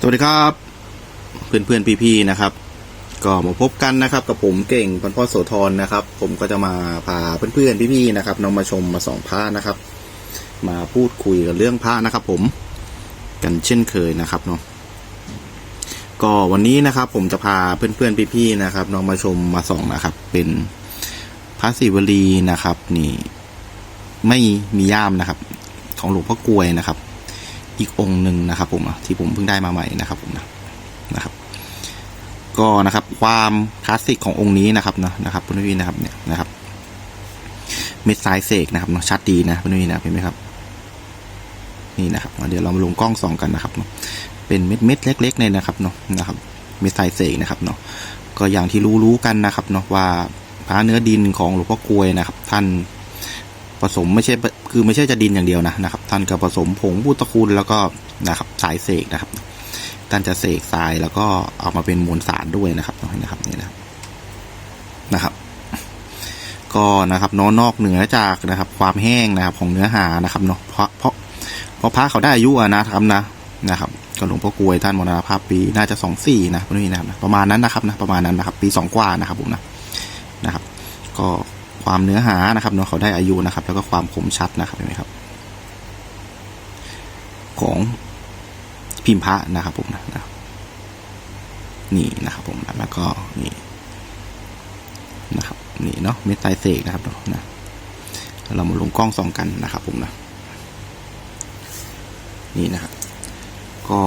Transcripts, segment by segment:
สวัสดีครับเพื่อนเพื่อนๆพี่ๆนะครับ ก็มาพบกันนะครับ กับผมเก่งพันพ่อโสธรนะครับ ผมก็จะมาพาเพื่อนเพื่อนๆพี่ๆนะครับน้องมาชมมาส่องพระนะครับ มาพูดคุยกันเรื่องพระนะครับ ผมกันเช่นเคยนะครับเนาะก็วันนี้นะครับ ผมจะพาเพื่อนเพื่อนๆพี่ๆนะครับน้องมาชมมาส่องนะครับ เป็นพระศิวลีนะครับ นี่ ไม่มีย่ามนะครับ ของหลวงพ่อกลวยนะครับ อีกองค์หนึ่งนะครับผมอะที่ผมเพิ่งได้มาใหม่นะครับผมนะนะครับ ก็นะครับความคลาสสิกขององค์นี้นะครับนะนะครับพุทธวีนะครับเนี่ยนะครับเม็ดสายเสกนะครับเนาะชัดดีนะพุทธวีนะเห็นไหมครับ นี่นะครับเดี๋ยวเรามาลงกล้องส่องกันนะครับเนาะเป็นเม็ดเม็ดเล็กๆเนี่ยนะครับเนาะนะครับ เม็ดสายเสกนะครับเนาะก็อย่างที่รู้ๆกันนะครับเนาะว่าพระเนื้อดินของหลวงพ่อกลวยนะครับ ท่าน ผสมไม่ใช่คือไม่ใช่จะดินอย่างเดียวนะนะครับ ท่านก็ผสมผงพุทธคุณแล้วก็นะครับสายเสกนะครับ ท่านจะเสกทรายแล้วก็เอามาเป็นมวลสารด้วยนะครับนะครับนี่นะนะครับ ก็นะครับเนอนอกเหนือจากนะครับ ความแห้งนะครับ ของเนื้อหานะครับเนาะเพราะเพราะเพราะพระเขาได้อายุนะครับนะนะครับก็หลวงพ่อกลวยท่านมรณภาพปีน่าจะสองสี่นะพวกนี้นะครับนะประมาณนั้นนะครับนะประมาณนั้นนะครับ ปีสองกว่านะครับผมนะนะครับ ก็ ความเนื้อหานะครับเนาะเขาได้อายุนะครับ แล้วก็ความคมชัดนะครับเห็นไหมครับ ของพิมพ์พระนะครับผมนะนะนี่นะครับผมนะแล้วก็นี่นะครับนี่เนาะเม็ดไตเสกนะครับเนาะนะเรามาลงกล้องส่องกันนะครับผมนะนี่นะครับก็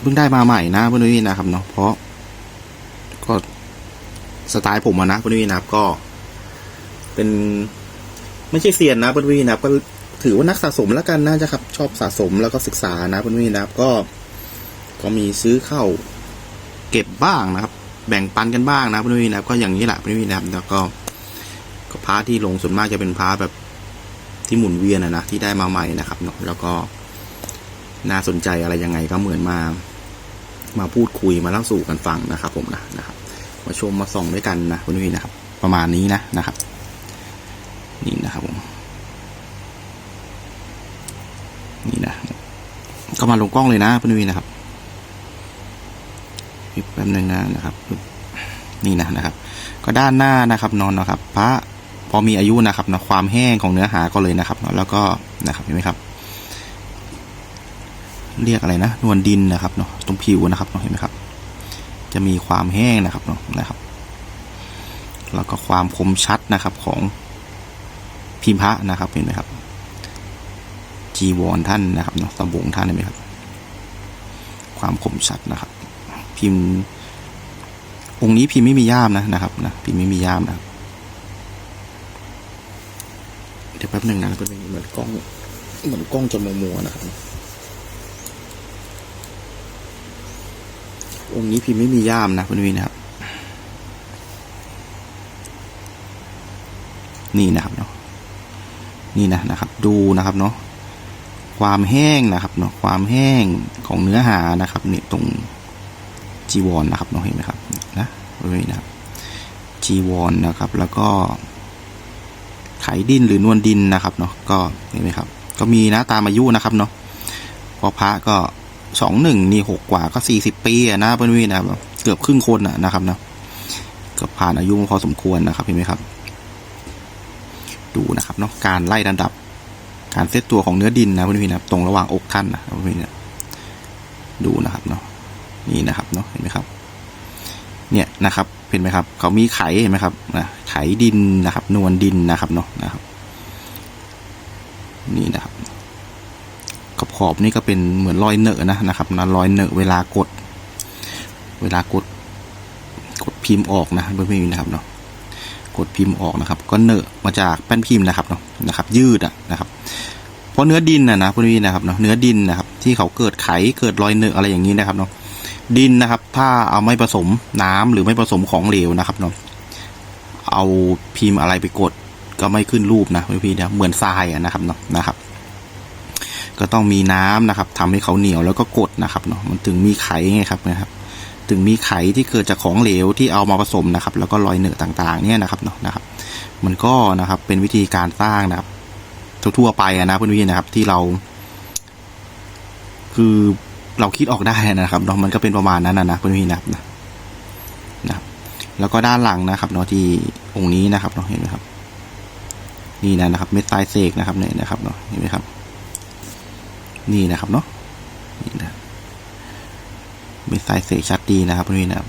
เพิ่งได้มาใหม่นะเพื่อนๆนะครับเนาะเพราะก็สไตล์ผมอะนะเพื่อนๆนะครับก็ เป็นไม่ใช่เซียนนะเพื่อนๆนะครับก็ถือว่านักสะสมแล้วกันน่าจะครับ ชอบสะสมแล้วก็ศึกษานะเพื่อนๆนะครับ ก็ ก็มีซื้อเข้า เก็บบ้างนะครับ แบ่งปันกันบ้างนะเพื่อนๆนะครับ ก็อย่างนี้แหละเพื่อนๆนะครับ แล้วก็ก็พาร์ทที่ลงส่วนมากจะเป็นพาร์ทแบบที่หมุนเวียนนะที่ได้มาใหม่นะครับเนาะแล้วก็น่าสนใจอะไรยังไงก็เหมือนมา มาพูดคุยมาเล่าสู่กันฟังนะครับ ผมนะนะครับ มาชมมาส่องด้วยกันนะพื่อนๆนะครับ ประมาณนี้นะนะครับ นี่นะครับผมนี่นะ ก็มาลงกล้องเลยนะพื่อนๆนะครับแป๊บหนึงนะนะครับ นี่นะนะครับ ก็ด้านหน้านะครับนอนนะครับ พระพอมีอายุนะครับนะความแห้งของเนื้อหาก็เลยนะครับเนาะแล้วก็นะครับเห็นไหมครับ เรียกอะไรนะนวลดินนะครับเนาะตรงผิวนะครับเนาะเห็นไหมครับ จะมีความแห้งนะครับเนาะนะครับ แล้วก็ความคมชัดนะครับของพิมพ์พระนะครับเห็นไหมครับ จีวรท่านนะครับเนาะสบงท่านเห็นไหมครับ ความคมชัดนะครับ พิมพ์ องค์นี้พิมพ์ไม่มีย่ามนะนะครับนะพิมพ์ไม่มีย่ามนะครับเดี๋ยวแป๊บหนึ่งนะเพื่อนๆเหมือนกล้องเหมือนกล้องจะมัวๆนะครับองค์นี้พิมพ์ไม่มีย่ามนะเพื่อนนะครับ นี่นะครับเนาะนี่นะนะครับ ดูนะครับเนาะ ความแห้งนะครับเนาะความแห้งของเนื้อหานะครับนี่ตรงจีวรนนะครับเนาะเห็นไหมครับนะบริเวณนะครับจีวรนนะครับ แล้วก็ไขดินหรือนวลดินนะครับเนาะก็เห็นไหมครับ ก็มีนะตามอายุนะครับเนาะพอพระก็สองหนึ่งนี่หกกว่าก็สี่สิบปีนะเพื่อนๆนะครับเกือบครึ่งคนนะครับเนาะก็ผ่านอายุมาพอสมควรนะครับเห็นไหมครับ ดูนะครับเนาะการไล่ระดับ การเซตตัวของเนื้อดินนะเพื่อนๆนะตรงระหว่างอกท่านนะเพื่อนๆนะดูนะครับเนาะนี่นะครับเนาะเห็นไหมครับ เนี่ยนะครับเห็นไหมครับ เขามีไขเห็นไหมครับนะไขดินนะครับ นวลดินนะครับเนาะนะครับ นี่นะครับขอบขอบนี่ก็เป็นเหมือนรอยเนอะนะนะครับนะรอยเนอะเวลากด เวลากด กดพิมพ์ออกนะเพื่อนๆนะครับเนาะ กดพิมพ์ออกนะครับ ก็เนอะมาจากแป้นพิมพ์นะครับเนาะนะครับ ยืดอะนะครับเพราะเนื้อดินนะนะพวกนี้นะครับเนาะเนื้อดินนะครับ ที่เขาเกิดไขเกิดรอยเนอะอะไรอย่างนี้นะครับเนาะดินนะครับ ถ้าเอาไม่ผสมน้ำหรือไม่ผสมของเหลวนะครับเนาะเอาพิมพ์อะไรไปกดก็ไม่ขึ้นรูปนะพี่ๆนะเหมือนทรายอะนะครับเนาะนะครับ ก็ต้องมีน้ำนะครับทำให้เขาเหนียวแล้วก็กดนะครับเนาะมันถึงมีไขไงครับนะครับ ถึงมีไขที่เกิดจากของเหลวที่เอามาผสมนะครับ แล้วก็รอยเหนอะต่างๆ เนี่ยนะครับเนาะนะครับ มันก็นะครับเป็นวิธีการสร้างนะครับ ทั่วๆไปอะนะเพื่อนๆนะครับที่เรา คือเราคิดออกได้นะครับเนาะมันก็เป็นประมาณนั้นนะนะเพื่อนพี่นะครับนะนะครับ แล้วก็ด้านหลังนะครับเนาะที่องค์นี้นะครับเนาะเห็นไหมครับ นี่นะนะครับ เม็ดทรายเสกนะครับเนี่ยนะครับเนาะเห็นไหมครับ นี่นะครับเนาะ เม็ดทรายเสกชัดดีนะครับพื่อนพี่นะครับ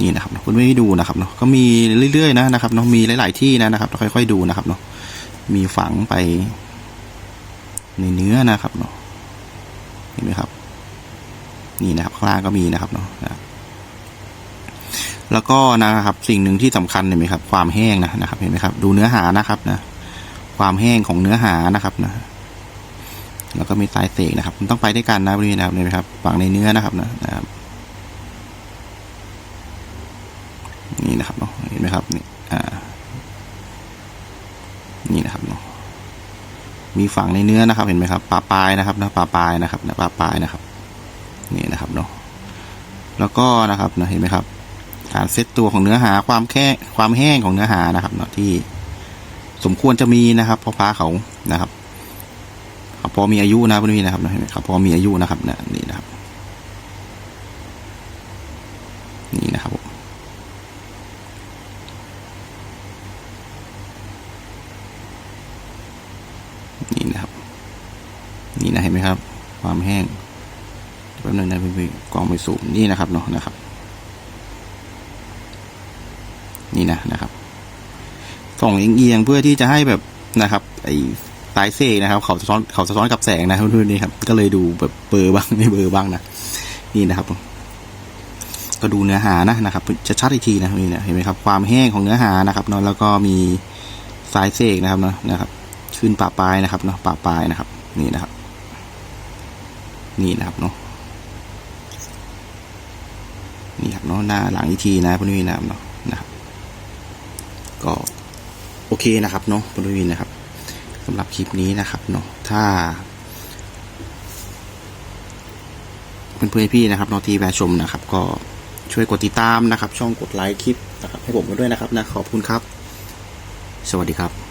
นี่นะครับคุณไม่ดูนะครับเนาะก็มีเรื่อยๆนะนะครับเนาะมีหลาย ๆที่นะนะครับค่อยๆดูนะครับเนาะมีฝังไป ในเนื้อนะครับเนาะเห็นไหมครับ นี่นะครับข้างล่างก็มีนะครับเนาะแล้วก็นะครับ สิ่งหนึ่งที่สำคัญเห็นไหมครับ ความแห้งนะนะครับ เห็นไหมครับ ดูเนื้อหานะครับนะ ความแห้งของเนื้อหานะครับนะ แล้วก็มีสายเสกนะครับ มันต้องไปด้วยกันนะพี่นะครับเห็นไหมครับฝังในเนื้อนะครับนะนะครับนี่นะครับเนาะเห็นไหมครับนี่อ่านี่นะครับเนาะมีฝังในเนื้อนะครับ เห็นไหมครับปลาปลายนะครับนะปลาปลายนะครับนะปลาปลายนะครับ นี่นะครับเนาะแล้วก็นะครับนะเห็นไหมครับ การเซตตัวของเนื้อหาความแค่ความแห้งของเนื้อหานะครับ เนาะที่สมควรจะมีนะครับเพราะพระเขานะครับ พอมีอายุนะพวกนี้นะครับเห็นไหมครับพอมีอายุนะครับนะนี่นะครับ นี่นะครับนี่นะครับ นี่นะเห็นไหมครับ ความแห้งแป๊บนึงนะพี่ๆกล้องไปสูงนี่นะครับเนาะนะครับ นี่นะนะครับส่องเอียงๆเพื่อที่จะให้แบบนะครับ ไอ้ สายเซกนะครับ เขาสะท้อนเขาสะท้อนกับแสงนะเพื่อนๆนี่ครับ ก็เลยดูแบบเบอร์บ้างไม่เบอร์บ้างนะนี่นะครับ ก็ดูเนื้อหานะนะครับจะชัดอีกทีนะนี่นะเห็นไหมครับ ความแห้งของเนื้อหานะครับเนาะแล้วก็มีสายเสกนะครับเนาะนะครับขึ้นป่าปลายนะครับเนาะป่าปลายนะครับ นี่นะครับ นี่นะครับเนาะนี่ครับเนาะหน้าหลังอีกทีนะพนุวินนะครับเนาะนะครับ ก็โอเคนะครับเนาะพนุวินนะครับ สำหรับคลิปนี้นะครับเนาะถ้าเพื่อนๆพี่นะครับนอที่แวชมนะครับ ก็ช่วยกดติดตามนะครับ ช่องกดไลค์คลิปนะครับให้ผมกันด้วยนะครับนะขอบคุณครับ สวัสดีครับ